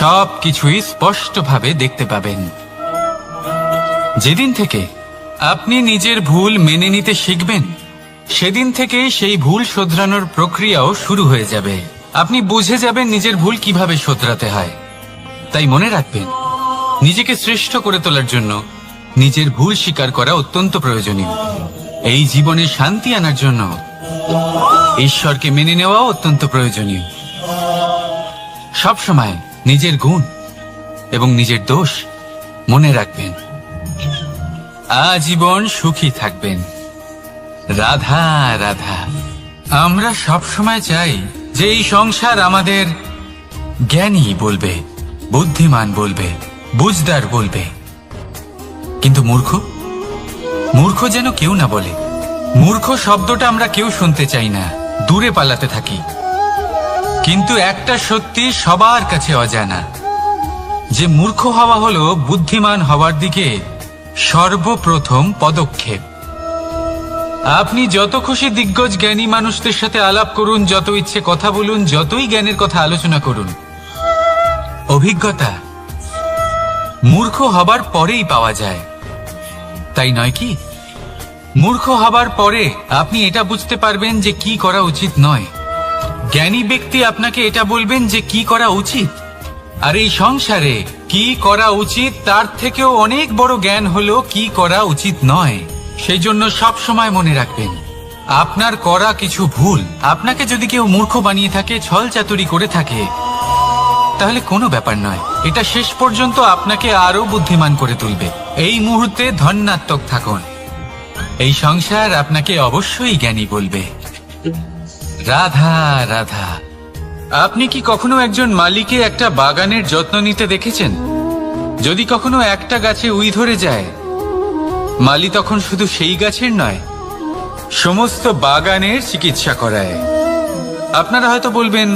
সব কিছুই স্পষ্টভাবে দেখতে পাবেন। যেদিন থেকে আপনি নিজের ভুল মেনে নিতে শিখবেন, সেদিন থেকে সেই ভুল শোধরানোর প্রক্রিয়াও শুরু হয়ে যাবে। আপনি বুঝে যাবেন নিজের ভুল কীভাবে শোধরাতে হয়। তাই মনে রাখবেন, নিজেকে শ্রেষ্ঠ করে তোলার জন্য নিজের ভুল স্বীকার করা অত্যন্ত প্রয়োজনীয়। এই জীবনে শান্তি আনার জন্য ঈশ্বরকে মেনে নেওয়াও অত্যন্ত প্রয়োজনীয়। সবসময় নিজের গুণ এবং নিজের দোষ মনে রাখবেন। আজীবন সুখী থাকবেন। রাধা রাধা। আমরা সব সময় চাই যে এই সংসার আমাদের জ্ঞানী বলবে, বুদ্ধিমান বলবে, বুঝদার বলবে। কিন্তু মূর্খ? মূর্খ যেন কেউ না বলে। মূর্খ শব্দটা আমরা কেউ শুনতে চাই না। দূরে পালাতে থাকি। কিন্তু একটা সত্যি সবার কাছে অজানা। যে মূর্খ হওয়া হলো বুদ্ধিমান হওয়ার দিকে সর্বপ্রথম পদক্ষেপ। আপনি যত খুশি দিগ্গজ জ্ঞানী মানুষদের সাথে আলাপ করুন, যত ইচ্ছে কথা বলুন, যতই জ্ঞানের কথা আলোচনা করুন। অভিজ্ঞতা মূর্খ হবার পরেই পাওয়া যায়। তাই নয় কি? মূর্খ হবার পরে আপনি এটা বুঝতে পারবেন যে কি করা উচিত নয়। জ্ঞানী ব্যক্তি আপনাকে এটা বলবেন যে কি করা উচিত? আর এই সংসারে কি করা উচিত, তার থেকেও অনেক বড় জ্ঞান হলো কি করা উচিত নয়। সেই জন্য সব সময় মনে রাখবেন, আপনার করা কিছু ভুল, আপনাকে যদি কেউ মূর্খ বানিয়ে থাকে, ছল চাতুরি করে থাকে, তাহলে কোনো ব্যাপার নয়। এটা শেষ পর্যন্ত আপনাকে আরও বুদ্ধিমান করে তুলবে। এই মুহূর্তে ধন্যাত্মক থাকুন। এই সংসার আপনাকে অবশ্যই জ্ঞানী বলবে। রাধা রাধা। আপনি কি কখনো একজন মালিকে একটা বাগানের যত্ন নিতে দেখেছেন? যদি কখনো একটা গাছে উই ধরে যায়, মালি তখন শুধু সেই গাছের নয়, সমস্ত বাগানের চিকিৎসা করায়। আপনারা হয়তো বলবেন,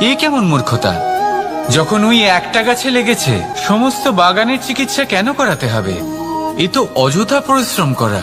এ কেমন মূর্খতা? যখন উই একটা গাছে লেগেছে, সমস্ত বাগানের চিকিৎসা কেন করাতে হবে? এ তো অযথা পরিশ্রম করা।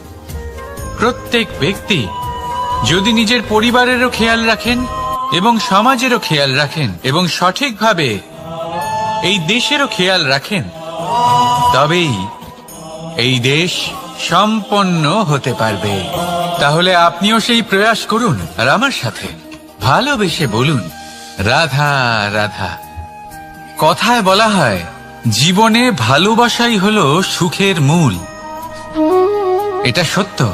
প্রত্যেক ব্যক্তি যদি নিজের পরিবারেরও খেয়াল রাখেন এবং সমাজেরও খেয়াল রাখেন এবং সঠিকভাবে এই দেশেরও খেয়াল রাখেন, তবেই এই দেশ সম্পন্ন হতে পারবে। তাহলে আপনিও সেই প্রয়াস করুন আর আমার সাথে ভালোবেসে বলুন, রাধা রাধা। কথায় বলা হয়, জীবনে ভালোবাসাই হলো সুখের মূল। এটা সত্য।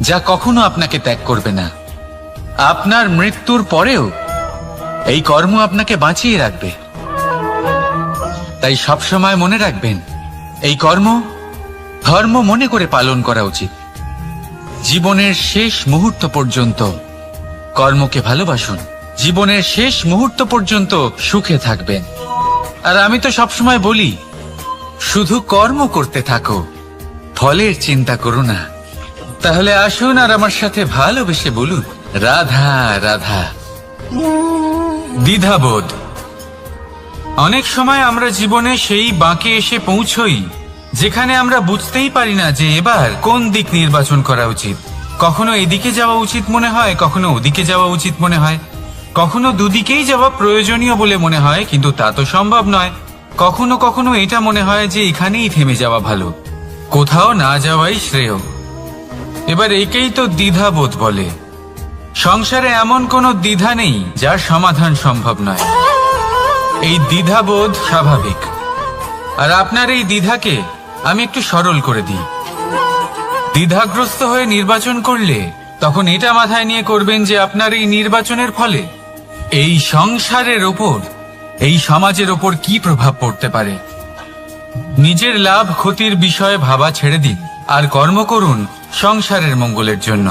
যা কখনো আপনাকে ত্যাগ করবে না। আপনার মৃত্যুর পরেও এই কর্ম আপনাকে বাঁচিয়ে রাখবে। তাই সবসময় মনে রাখবেন, এই কর্ম ধর্ম মনে করে পালন করা উচিত। জীবনের শেষ মুহূর্ত পর্যন্ত কর্মকে ভালোবাসুন। জীবনের শেষ মুহূর্ত পর্যন্ত সুখে থাকবেন। আর আমি তো সবসময় বলি, শুধু কর্ম করতে থাকো, ফলের চিন্তা করো না। তাহলে আসুন আর আমার সাথে ভালোবেসে বলুন। রাধা রাধা। দ্বিধাবোধ। অনেক সময় আমরা জীবনে সেই বাঁকে এসে পৌঁছই, যেখানে আমরা বুঝতেই পারি না যে এবার কোন দিক নির্বাচন করা উচিত। কখনো এদিকে যাওয়া উচিত মনে হয়, কখনো ওদিকে যাওয়া উচিত মনে হয়। কখনো দুদিকেই যাওয়া প্রয়োজনীয় বলে মনে হয়, কিন্তু তা তো সম্ভব নয়। কখনো কখনো এটা মনে হয় যে এখানেই থেমে যাওয়া ভালো। কোথাও না যাওয়াই শ্রেয়। এবার একেই তো দ্বিধাবোধ বলে। সংসারে এমন কোনো দ্বিধা নেই যার সমাধান সম্ভব নয়। এই দ্বিধাবোধ স্বাভাবিক। আর আপনার এই দ্বিধাকে আমি একটু সরল করে দিই। দ্বিধাগ্রস্ত হয়ে নির্বাচন করলে তখন এটা মাথায় নিয়ে করবেন যে আপনার এই নির্বাচনের ফলে এই সংসারের ওপর, এই সমাজের ওপর কি প্রভাব পড়তে পারে? নিজের লাভ ক্ষতির বিষয়ে ভাবা ছেড়ে দিন। আর কর্ম করুন সংসারের মঙ্গলের জন্য,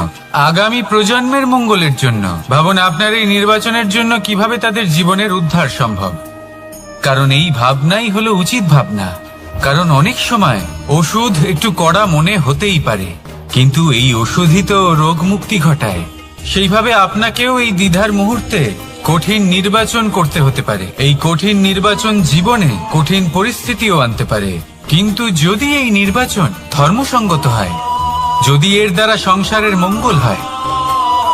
আগামী প্রজন্মের মঙ্গলের জন্য। ভাবুন, আপনার এই নির্বাচনের জন্য কীভাবে তাদের জীবনের উদ্ধার সম্ভব? কারণ এই ভাবনাই হলো উচিত ভাবনা। কারণ অনেক সময় ওষুধ একটু কড়া মনে হতেই পারে, কিন্তু এই ওষুধই তো রোগ মুক্তি ঘটায়। সেইভাবে আপনাকেও এই দ্বিধার মুহূর্তে কঠিন নির্বাচন করতে হতে পারে। এই কঠিন নির্বাচন জীবনে কঠিন পরিস্থিতিও আনতে পারে। কিন্তু যদি এই নির্বাচন ধর্মসঙ্গত হয় যদি এর দ্বারা সংসারের মঙ্গল হয়,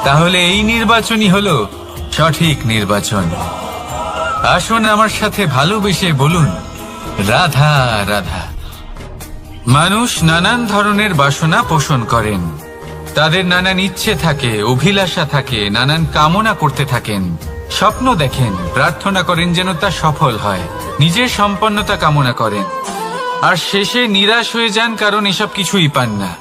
তাহলে এই নির্বাচনই হলো সঠিক নির্বাচন। আসুন আমার সাথে ভালোবেসে বলুন, রাধা রাধা। মানুষ নানান ধরনের বাসনা পোষণ করেন। তাদের নানান ইচ্ছে থাকে, অভিলাষা থাকে, নানান কামনা করতে থাকেন। স্বপ্ন দেখেন, প্রার্থনা করেন যেন তা সফল হয়, নিজের সম্পন্নতা কামনা করেন। আর শেষে নিরাশ হয়ে যান কারণ এসব কিছুই পান না।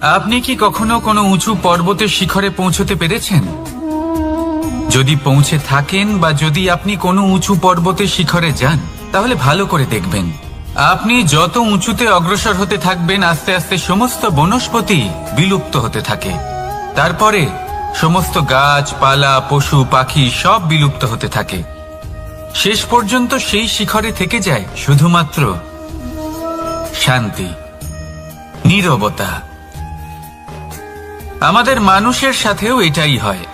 আপনি কি কখনো কোনো উঁচু পর্বতের শিখরে পৌঁছতে পেরেছেন? যদি পৌঁছে থাকেন বা যদি আপনি কোনো উঁচু পর্বতের শিখরে যান, তাহলে ভালো করে দেখবেন। আপনি যত উঁচুতে অগ্রসর হতে থাকবেন, আস্তে আস্তে সমস্ত বনস্পতি বিলুপ্ত হতে থাকে। তারপরে সমস্ত গাছ, পালা, পশু, পাখি সব বিলুপ্ত হতে থাকে। শেষ পর্যন্ত সেই শিখরে থেকে যায় শুধুমাত্র শান্তি, নীরবতা। আমাদের মানুষের সাথেও এটাই হয়।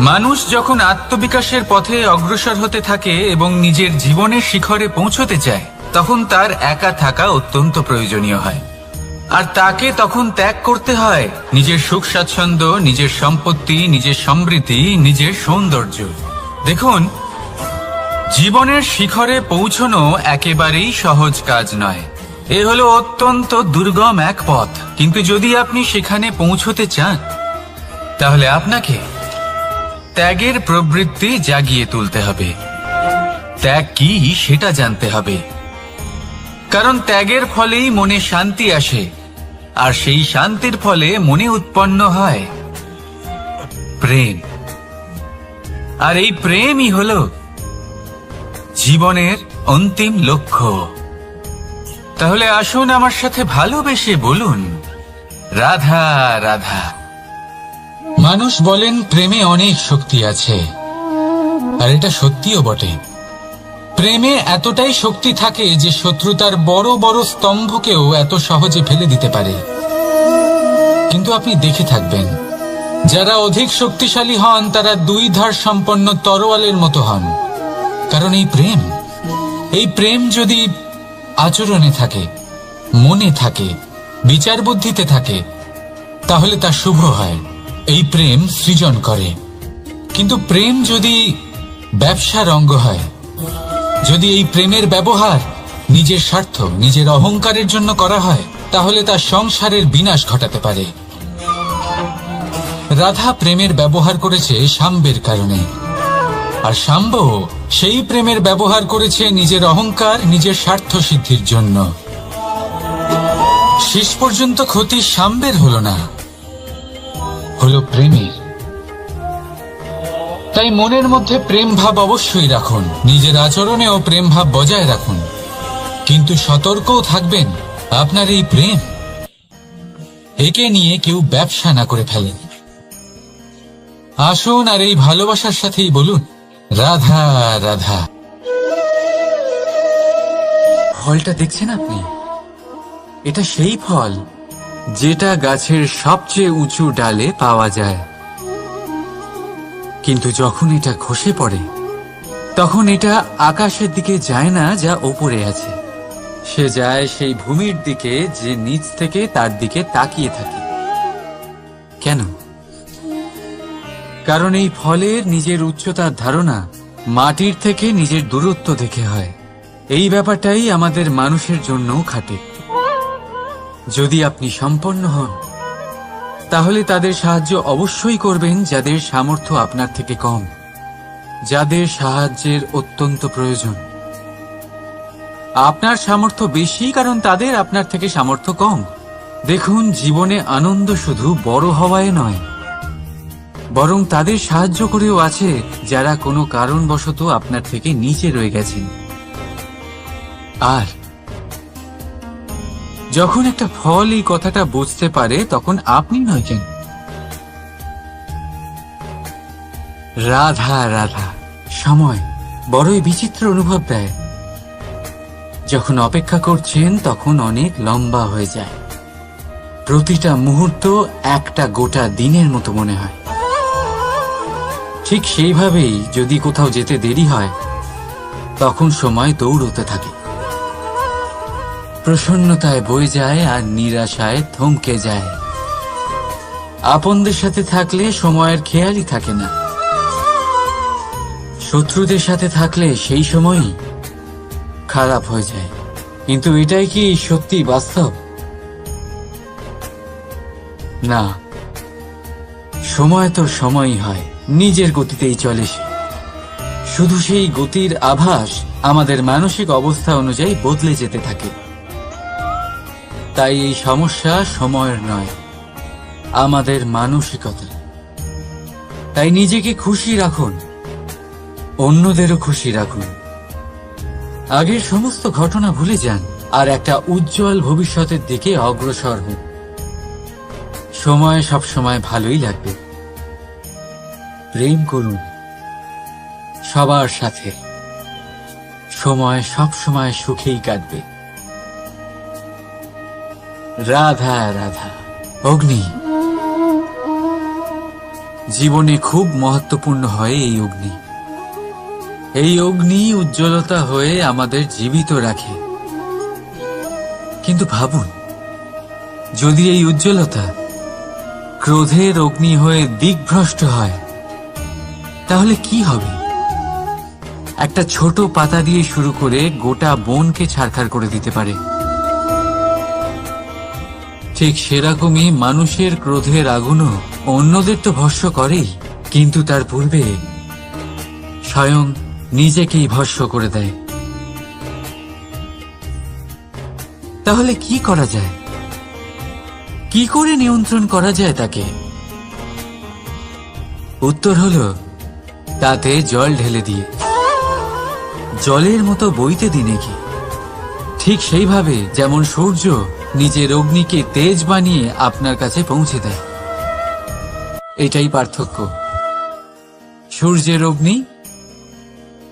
মানুষ যখন আত্মবিকাশের পথে অগ্রসর হতে থাকে এবং নিজের জীবনের শিখরে পৌঁছতে চায়, তখন তার একা থাকা অত্যন্ত প্রয়োজনীয় হয়। আর তাকে তখন ত্যাগ করতে হয় নিজের সুখ স্বাচ্ছন্দ্য, নিজের সম্পত্তি, নিজের সমৃদ্ধি, নিজের সৌন্দর্য। দেখুন, জীবনের শিখরে পৌঁছনো একেবারেই সহজ কাজ নয়। এ হলো অত্যন্ত দুর্গম এক পথ। কিন্তু যদি আপনি সেখানে পৌঁছতে চান, তাহলে আপনাকে ত্যাগের প্রবৃত্তি জাগিয়ে তুলতে হবে। ত্যাগ কি, সেটা জানতে হবে। কারণ ত্যাগের ফলেই মনে শান্তি আসে, আর সেই শান্তির ফলে মনে উৎপন্ন হয় প্রেম। আর এই প্রেমই হল জীবনের অন্তিম লক্ষ্য। তাহলে আসুন আমার সাথে ভালোবেসে বলুন। রাধা রাধা। মানুষ বলেন, প্রেমে অনেক শক্তি আছে। আর এটা সত্যিও বটে। প্রেমে এতটাই শক্তি থাকে যে শত্রুতার বড় বড় স্তম্ভকেও এত সহজে ফেলে দিতে পারে। কিন্তু আপনি দেখে থাকবেন, যারা অধিক শক্তিশালী হন, তারা দুই ধার সম্পন্ন তরোয়ালের মতো হন। কারণ এই প্রেম এই প্রেম যদি আচরণে থাকে, মনে থাকে, বিচার বুদ্ধিতে থাকে, তাহলে তা শুভ হয়। এই প্রেম সৃজন করে। কিন্তু প্রেম যদি ব্যবসার অঙ্গ হয়, যদি এই প্রেমের ব্যবহার নিজের স্বার্থ, নিজের অহংকারের জন্য করা হয়, তাহলে তা সংসারের বিনাশ ঘটাতে পারে। রাধা প্রেমের ব্যবহার করেছে সাম্বের কারণে। আর সাম্ব সেই প্রেমের ব্যবহার করেছে নিজের অহংকার, নিজের স্বার্থ সিদ্ধির জন্য। শেষ পর্যন্ত ক্ষতি সাম্বের হলো না, হলো প্রেমের। তাই মনের মধ্যে প্রেম ভাব অবশ্যই রাখুন, নিজের আচরণেও প্রেম ভাব বজায় রাখুন। কিন্তু সতর্কও থাকবেন আপনার এই প্রেম। একে নিয়ে কেউ ব্যবসা না করে ফেলেন। আসুন আর এই ভালোবাসার সাথেই বলুন রাধা রাধা। ফলটা দেখছেন আপনি? এটা সেই ফল যেটা গাছের সবচেয়ে উঁচু ডালে পাওয়া যায়। কিন্তু যখন এটা খসে পড়ে, তখন এটা আকাশের দিকে যায় না, যা ওপরে আছে। সে যায় সেই ভূমির দিকে, যে নিচ থেকে তার দিকে তাকিয়ে থাকে। কারণ এই ফলের নিজের উচ্চতার ধারণা মাটির থেকে নিজের দূরত্ব দেখে হয়। এই ব্যাপারটাই আমাদের মানুষের জন্যও খাটে। যদি আপনি সম্পন্ন হন, তাহলে তাদের সাহায্য অবশ্যই করবেন যাদের সামর্থ্য আপনার থেকে কম, যাদের সাহায্যের অত্যন্ত প্রয়োজন। আপনার সামর্থ্য বেশি কারণ তাদের আপনার থেকে সামর্থ্য কম। দেখুন, জীবনে আনন্দ শুধু বড় হওয়ায় নয় বরং তাদের সাহায্য করেও আছে যারা কোনো কারণবশত আপনার থেকে নিচে রয়ে গেছেন। আর যখন একটা ফল এই কথাটা বুঝতে পারে, তখন আপনি নয় কেন? রাধা রাধা, সময় বড়ই বিচিত্র অনুভব দেয়। যখন অপেক্ষা করছেন, তখন অনেক লম্বা হয়ে যায়। প্রতিটা মুহূর্ত একটা গোটা দিনের মতো মনে হয়। ঠিক সেইভাবেই যদি কোথাও যেতে দেরি হয়, তখন সময় দৌড়তে থাকে। প্রসন্নতায় বয়ে যায় আর নিরাশায় থমকে যায়। আপনদের সাথে থাকলে সময়ের খেয়ালই থাকে না। শত্রুদের সাথে থাকলে সেই সময়ই খারাপ হয়ে যায়। কিন্তু এটাই কি সত্যি বাস্তব? না। সময় তো সময়ই হয়। নিজের গতিতেই চলে শুধু সেই গতির আভাস আমাদের মানসিক অবস্থা অনুযায়ী বদলে যেতে থাকে। তাই এই সমস্যা সময়ের নয়, আমাদের মানসিকতা তাই নিজেকে খুশি রাখুন, অন্যদেরও খুশি রাখুন। আগের সমস্ত ঘটনা ভুলে যান আর একটা উজ্জ্বল ভবিষ্যতের দিকে অগ্রসর হন। সময় সব সময় ভালোই লাগবে। প্রেম করুন। সবার সাথে। সময় সব সময় সুখেই কাটবে। রাধা রাধা। অগ্নি। জীবনে খুব মহত্বপূর্ণ হয় এই অগ্নি। এই অগ্নি উজ্জ্বলতা হয়ে আমাদের জীবিত রাখে। কিন্তু ভাবুন, যদি এই উজ্জ্বলতা ক্রোধের অগ্নি হয়ে দিকভ্রষ্ট হয় তাহলে কি হবে? একটা ছোট পাতা দিয়ে শুরু করে গোটা বনকে ছারখার করে দিতে পারে। ঠিক সেরকমই মানুষের ক্রোধের আগুনও অন্যদের তো ভস্য করেই, কিন্তু তার পূর্বে স্বয়ং নিজেকেই ভস্য করে দেয়। তাহলে কি করা যায়? কি করে নিয়ন্ত্রণ করা যায় তাকে? উত্তর হলো তাতে জল ঢেলে দিয়ে। জলের মতো বইতে দিনে কি? ঠিক সেইভাবে যেমন সূর্য নিজের অগ্নিকে তেজ বানিয়ে আপনার কাছে পৌঁছে দেয়। এটাই পার্থক্য। সূর্যের অগ্নি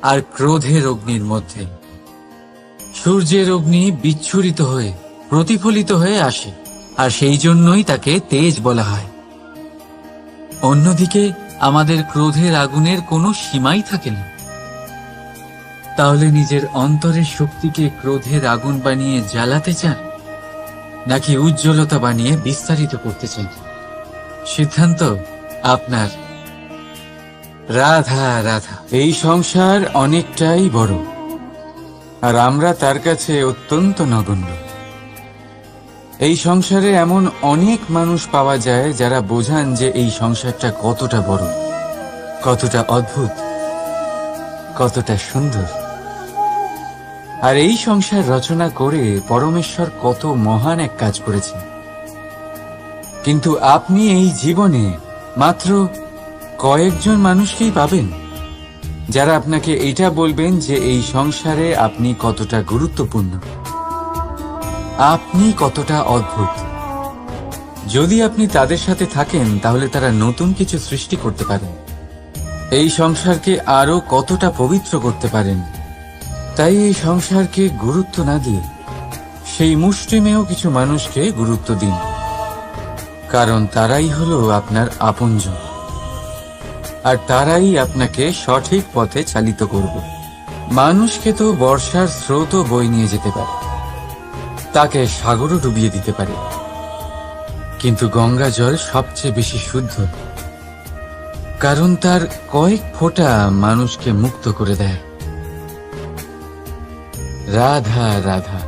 আর ক্রোধের অগ্নির মধ্যে। সূর্যের অগ্নি বিচ্ছুরিত হয়ে, প্রতিফলিত হয়ে আসে, আর সেই জন্যই তাকে তেজ বলা হয়। অন্যদিকে আমাদের ক্রোধের আগুনের কোনো সীমাই থাকে না তাহলে নিজের অন্তরের শক্তিকে ক্রোধের আগুন বানিয়ে জ্বালাতে চান, নাকি উজ্জ্বলতা বানিয়ে বিস্তারিত করতে চান? সিদ্ধান্ত আপনার। রাধা রাধা, এই সংসার অনেকটাই বড়, আর আমরা তার কাছে অত্যন্ত নগণ্য। এই সংসারে এমন অনেক মানুষ পাওয়া যায় যারা বোঝান যে এই সংসারটা কতটা বড়, কতটা অদ্ভুত, কতটা সুন্দর। আর এই সংসার রচনা করে পরমেশ্বর কত মহান এক কাজ করেছেন। কিন্তু আপনি এই জীবনে মাত্র কয়েকজন মানুষকেই পাবেন, যারা আপনাকে এটা বলবেন যে এই সংসারে আপনি কতটা গুরুত্বপূর্ণ। আপনি কতটা অদ্ভুত। যদি আপনি তাদের সাথে থাকেন, তাহলে তারা নতুন কিছু সৃষ্টি করতে পারেন। এই সংসারকে আরও কতটা পবিত্র করতে পারেন, তাই এই সংসারকে গুরুত্ব না দিয়ে সেই মুষ্টিমেয় কিছু মানুষকে গুরুত্ব দিন। কারণ তারাই হলো আপনার আপনজন। আর তারাই আপনাকে সঠিক পথে চালিত করবে। মানুষকে তো বর্ষার স্রোতও বই নিয়ে যেতে পারে। তাকে সাগরও ডুবিয়ে দিতে পারে। কিন্তু গঙ্গা জল সবচেয়ে বেশি শুদ্ধ। কারণ তার কয়েক ফোঁটা মানুষকে মুক্ত করে দেয়। রাধা রাধা।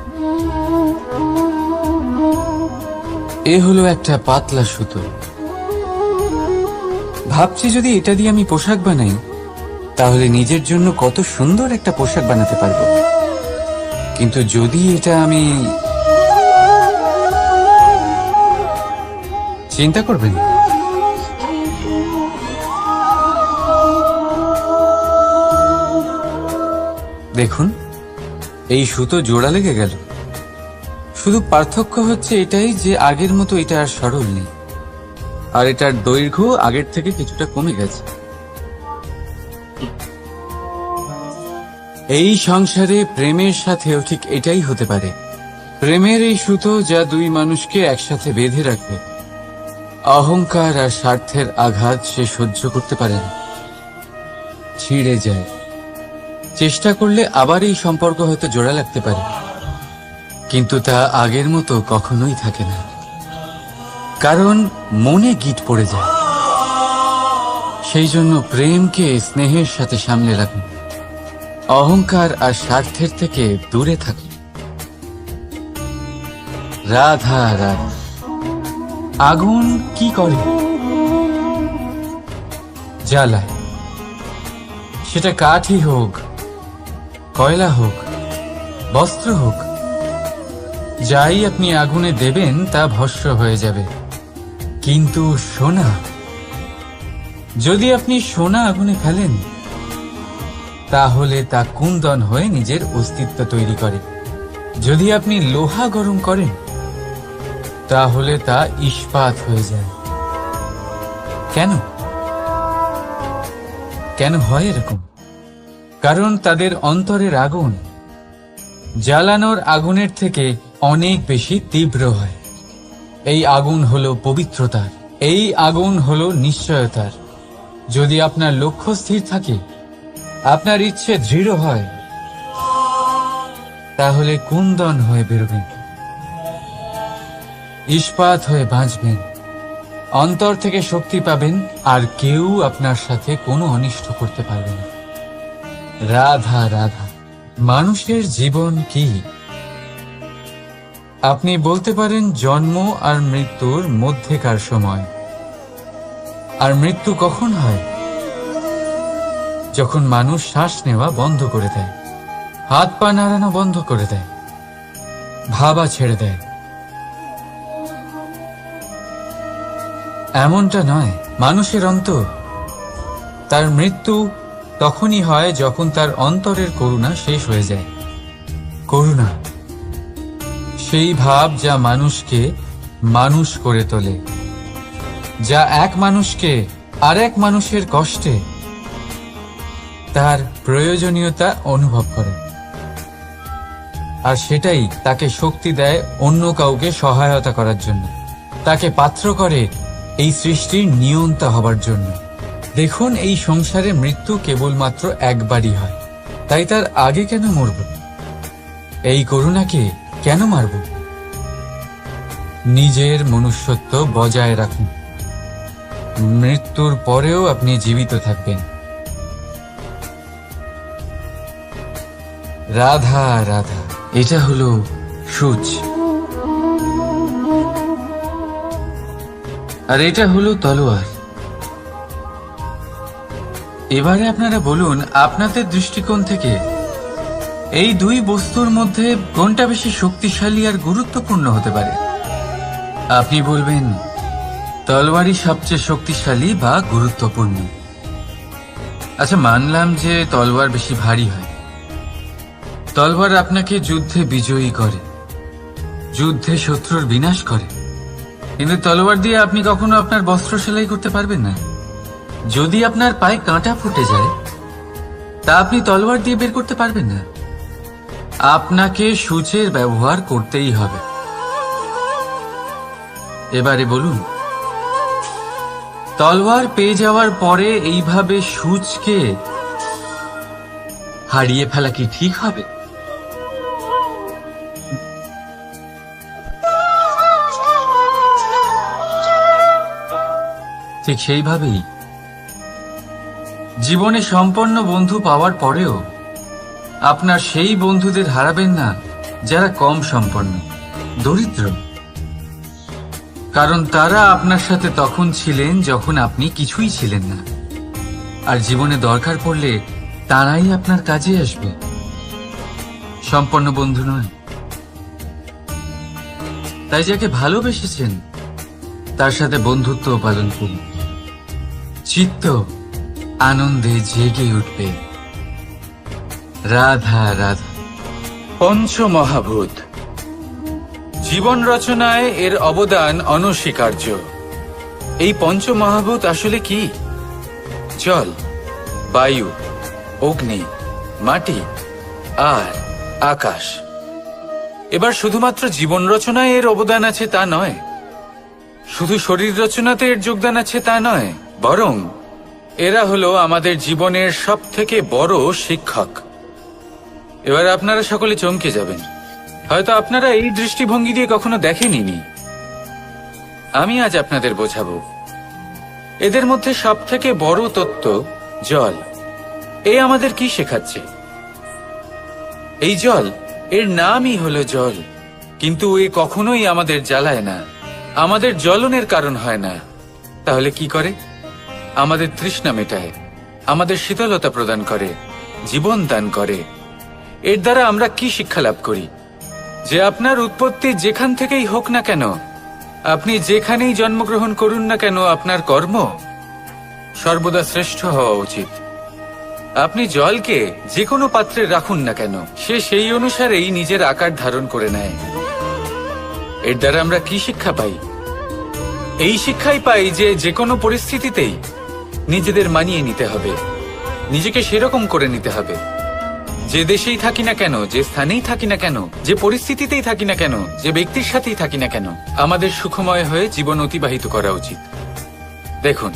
এ হলো একটা পাতলা সুতো। ভাবছি যদি এটা দিয়ে আমি পোশাক বানাই, তাহলে নিজের জন্য কত সুন্দর একটা পোশাক বানাতে পারব। কিন্তু যদি এটা আমি চিন্তা করবেন দেখুন, এই সুতো জোড়া লেগে গেল। শুধু পার্থক্য হচ্ছে এটাই যে আগের মতো এটা আর সরল নেই। আর এটার দৈর্ঘ্য আগের থেকে কিছুটা কমে গেছে। এই সংসারে প্রেমের সাথেও ঠিক এটাই হতে পারে। প্রেমের এই সুতো যা দুই মানুষকে একসাথে বেঁধে রাখবে। অহংকার আর স্বার্থের আঘাত সে সহ্য করতে পারে না। ছিঁড়ে যায়। চেষ্টা করলে আবার এই সম্পর্ক হয়তো জোড়া লাগতে পারে। কিন্তু তা আগের মতো কখনোই থাকে না। কারণ মনে গিট পড়ে যায়। সেই জন্য প্রেমকে স্নেহের সাথে সামলে রাখুন। অহংকার আর স্বার্থের থেকে দূরে থাকুন। রাধা রাধা। আগুন কি করে? জ্বালায় সেটা কাঠই হোক, কয়লা হোক, বস্ত্র হোক, যাই আপনি আগুনে দেবেন, তা ভস্য হয়ে যাবে। কিন্তু সোনা? যদি আপনি সোনা আগুনে ফেলেন, তাহলে তা কুন্দন হয়ে নিজের অস্তিত্ব তৈরি করে। যদি আপনি লোহা গরম করেন তাহলে তা ইস্পাত হয়ে যায়। কেন? কেন হয় এরকম? কারণ তাদের অন্তরের আগুন জ্বালানোর আগুনের থেকে অনেক বেশি তীব্র হয়। এই আগুন হলো পবিত্রতার, এই আগুন হলো নিশ্চয়তার। যদি আপনার লক্ষ্য স্থির থাকে, আপনার ইচ্ছে দৃঢ় হয়, তাহলে কুন্দন হয়ে বেরোবেন। ইস্পাত হয়ে বাঁচবেন। অন্তর থেকে শক্তি পাবেন, আর কেউ আপনার সাথে কোনো অনিষ্ট করতে পারবে না। রাধা রাধা, মানুষের জীবন কি? আপনি বলতে পারেন জন্ম আর মৃত্যুর মধ্যেকার সময়। আর মৃত্যু কখন হয়? যখন মানুষ শ্বাস নেওয়া বন্ধ করে দেয়, হাত পা নাড়ানো বন্ধ করে দেয়, ভাবা ছেড়ে দেয়। এমনটা নয়। মানুষের অন্তর। তার মৃত্যু তখনই হয় যখন তার অন্তরের করুণা শেষ হয়ে যায়। করুণা। সেই ভাব যা মানুষকে মানুষ করে তোলে। যা এক মানুষকে আরেক মানুষের কষ্টে তার প্রয়োজনীয়তা অনুভব করে। আর সেটাই তাকে শক্তি দেয় অন্য কাউকে সহায়তা করার জন্য। তাকে পাত্র করে এই সৃষ্টির নিয়ন্তা হবার জন্য। দেখুন, এই সংসারে মৃত্যু কেবলমাত্র একবারই হয়। তাই তার আগে কেন মরব? এই করুণাকে কেন মারব? নিজের মনুষ্যত্ব বজায় রাখুন। মৃত্যুর পরেও আপনি জীবিত থাকবেন। রাধা রাধা, এটা হলো সূচ। আর এটা হলো তলোয়ার। এবারে আপনারা বলুন, আপনাদের দৃষ্টিকোণ থেকে এই দুই বস্তুর মধ্যে কোনটা বেশি শক্তিশালী আর গুরুত্বপূর্ণ হতে পারে? আপনি বলবেন, তলোয়ারই সবচেয়ে শক্তিশালী বা গুরুত্বপূর্ণ। আচ্ছা মানলাম যে তলোয়ার বেশি ভারী হয়। তলোয়ার আপনাকে যুদ্ধে বিজয়ী করে, যুদ্ধে শত্রুর বিনাশ করে। কিন্তু তলোয়ার দিয়ে আপনি কখনো আপনার বস্ত্র সেলাই করতে পারবেন না। যদি আপনার পায়ে কাঁটা ফুটে যায়, তা আপনি তলোয়ার দিয়ে বের করতে পারবেন না। আপনাকে সূচের ব্যবহার করতেই হবে। এবারে বলুন, তলোয়ার পেয়ে যাওয়ার পরে এইভাবে সূচকে হারিয়ে ফেলা কি ঠিক হবে? ঠিক সেইভাবেই। জীবনে সম্পন্ন বন্ধু পাওয়ার পরেও আপনার সেই বন্ধুদের হারাবেন না যারা কম সম্পন্ন, দরিদ্র। কারণ তারা আপনার সাথে তখন ছিলেন যখন আপনি কিছুই ছিলেন না। আর জীবনে দরকার পড়লে তারাই আপনার কাজে আসবে। সম্পন্ন বন্ধু নয়। তাই যাকে ভালোবেসেছেন, তার সাথে বন্ধুত্ব পালন করুন। চিত্ত আনন্দে জেগে উঠবে। রাধা রাধা। পঞ্চমহাভূত। জীবন রচনায় এর অবদান অনস্বীকার্য। এই পঞ্চমহাভূত আসলে কি? জল, বায়ু, অগ্নি, মাটি, আর আকাশ। এবার শুধুমাত্র জীবন রচনায় এর অবদান আছে তা নয়, শুধু শরীর রচনাতে এর যোগদান আছে তা নয় বরং এরা হলো আমাদের জীবনের সব থেকে বড় শিক্ষক। এবার আপনারা সকলে চমকে যাবেন। হয়তো আপনারা এই দৃষ্টিভঙ্গি দিয়ে কখনো দেখেনি আমি আজ আপনাদের বোঝাবো। এদের মধ্যে সব থেকে বড় তত্ত্ব জল। এ আমাদের কি শেখাচ্ছে? এই জল, এর নামই হলো জল। কিন্তু এ কখনোই আমাদের জ্বালায় না। আমাদের জ্বলনের কারণ হয় না। তাহলে কি করে? আমাদের তৃষ্ণা মেটায়, আমাদের শীতলতা প্রদান করে, জীবন দান করে। এর দ্বারা আমরা কি শিক্ষা লাভ করি? যে আপনার উৎপত্তি যেখান থেকেই হোক না কেন, আপনি যেখানেই জন্মগ্রহণ করুন না কেন, আপনার কর্ম সর্বদা শ্রেষ্ঠ হওয়া উচিত। আপনি জলকে যে কোনো পাত্রে রাখুন না কেন, সে সেই অনুসারেই নিজের আকার ধারণ করে নেয়। এর দ্বারা আমরা কি শিক্ষা পাই? এই শিক্ষাই পাই যে যে কোনো পরিস্থিতিতেই নিজেদের মানিয়ে নিতে হবে। নিজেকে সেরকম করে নিতে হবে। যে দেশেই থাকি না কেন, যে স্থানেই থাকি না কেন, যে পরিস্থিতিতেই থাকি না কেন, যে ব্যক্তির সাথেই থাকি না কেন, আমাদের সুখময় হয়ে জীবন অতিবাহিত করা উচিত। দেখুন,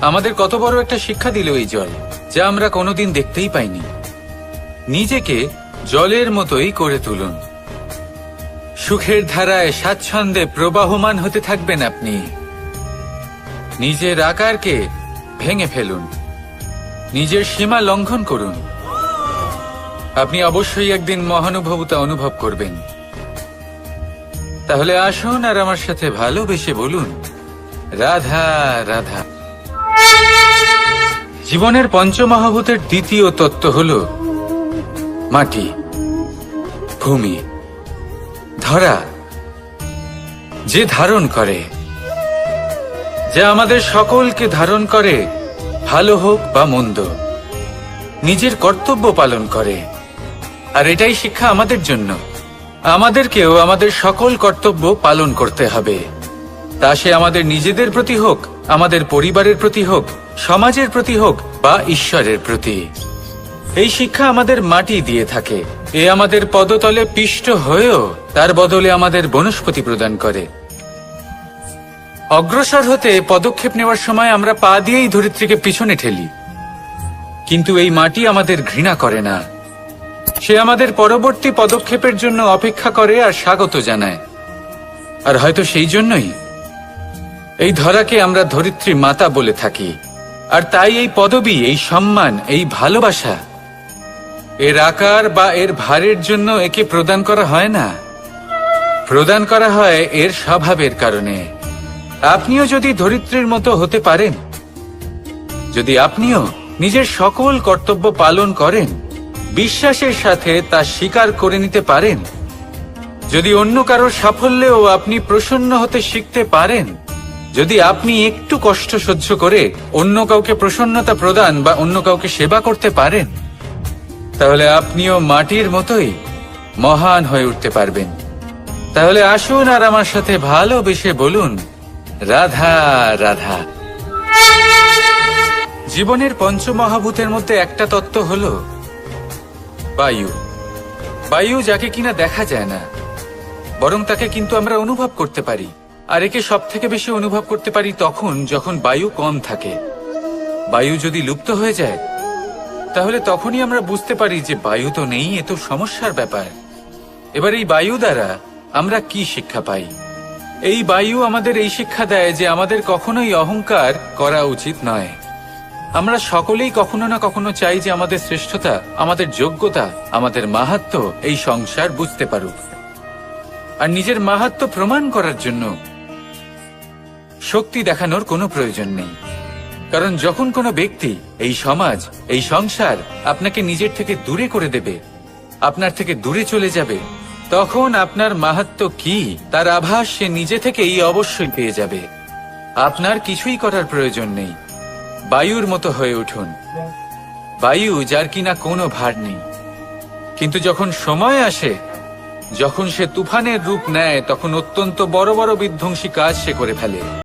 আমাদের কত বড় একটা শিক্ষা দিল এই জল, যা আমরা কোনোদিন দেখতেই পাইনি। নিজেকে জলের মতোই করে তুলুন। সুখের ধারায় স্বাচ্ছন্দ্যে প্রবাহমান হতে থাকবেন আপনি। নিজের আকারকে ভেঙে ফেলুন। নিজের সীমা লঙ্ঘন করুন। আপনি অবশ্যই একদিন মহানুভবতা অনুভব করবেন। তাহলে আসুন আর আমার সাথে ভালোবেসে বলুন, রাধা রাধা। জীবনের পঞ্চমহাভূতের দ্বিতীয় তত্ত্ব হল মাটি, ভূমি, ধরা, যে ধারণ করে। যা আমাদের সকলকে ধারণ করে, ভালো হোক বা মন্দ, নিজের কর্তব্য পালন করে। আর এটাই শিক্ষা আমাদের জন্য। আমাদেরকেও আমাদের সকল কর্তব্য পালন করতে হবে। তা সে আমাদের নিজেদের প্রতি হোক, আমাদের পরিবারের প্রতি হোক, সমাজের প্রতি হোক বা ঈশ্বরের প্রতি। এই শিক্ষা আমাদের মাটি দিয়ে থাকে। এ আমাদের পদতলে পিষ্ট হয়েও, তার বদলে আমাদের বনস্পতি প্রদান করে। অগ্রসর হতে পদক্ষেপ নেওয়ার সময় আমরা পা দিয়েই ধরিত্রীকে পিছনে ঠেলি। কিন্তু এই মাটি আমাদের ঘৃণা করে না। সে আমাদের পরবর্তী পদক্ষেপের জন্য অপেক্ষা করে আর স্বাগত জানায়। আর হয়তো সেই জন্যই এই ধরাকে আমরা ধরিত্রী মাতা বলে থাকি। আর তাই এই পদবি, এই সম্মান, এই ভালোবাসা, এর আকার বা এর ভারের জন্য একে প্রদান করা হয় না। প্রদান করা হয় এর স্বভাবের কারণে। আপনিও যদি ধরিত্রীর মতো হতে পারেন, যদি আপনিও নিজের সকল কর্তব্য পালন করেন, বিশ্বাসের সাথে তা স্বীকার করে নিতে পারেন, যদি অন্য কারোর সাফল্যেও আপনি প্রসন্ন হতে শিখতে পারেন, যদি আপনি একটু কষ্ট সহ্য করে অন্য কাউকে প্রসন্নতা প্রদান বা অন্য কাউকে সেবা করতে পারেন, তাহলে আপনিও মাটির মতোই মহান হয়ে উঠতে পারবেন। তাহলে আসুন আর আমার সাথে ভালোবেসে বলুন রাধা রাধা। জীবনের পঞ্চমহাভূতের মধ্যে একটা তত্ত্ব হলো বায়ু। বায়ু যাকে কিনা দেখা যায় না, বরং তাকে কিন্তু আমরা অনুভব করতে পারি। আর একে সব থেকে বেশি অনুভব করতে পারি তখন যখন বায়ু কম থাকে। বায়ু যদি লুপ্ত হয়ে যায়, তাহলে তখনই আমরা বুঝতে পারি যে বায়ু তো নেই, এ তো সমস্যার ব্যাপার। এবার এই বায়ু দ্বারা আমরা কি শিক্ষা পাই? এই বায়ু আমাদের এই শিক্ষা দেয় যে আমাদের কখনোই অহংকার করা উচিত নয়। আমরা সকলেই কখনো না কখনো চাই যে আমাদের শ্রেষ্ঠতা, আমাদের যোগ্যতা, আমাদের মাহাত্ম এই সংসার বুঝতে পারুক। আর নিজের মাহাত্ম প্রমাণ করার জন্য শক্তি দেখানোর কোনো প্রয়োজন নেই। কারণ যখন কোনো ব্যক্তি, এই সমাজ, এই সংসার আপনাকে নিজের থেকে দূরে করে দেবে, আপনার থেকে দূরে চলে যাবে তখন আপনার মাহাত্ম কি? তার আভাস সে নিজে থেকেই অবশ্যই পেয়ে যাবে। আপনার কিছুই করার প্রয়োজন নেই। বায়ুর মতো হয়ে উঠুন। বায়ু যার কিনা কোনো ভার নেই। কিন্তু যখন সময় আসে, যখন সে তুফানের রূপ নেয়, তখন অত্যন্ত বড় বড় বিধ্বংসী কাজ সে করে ফেলে।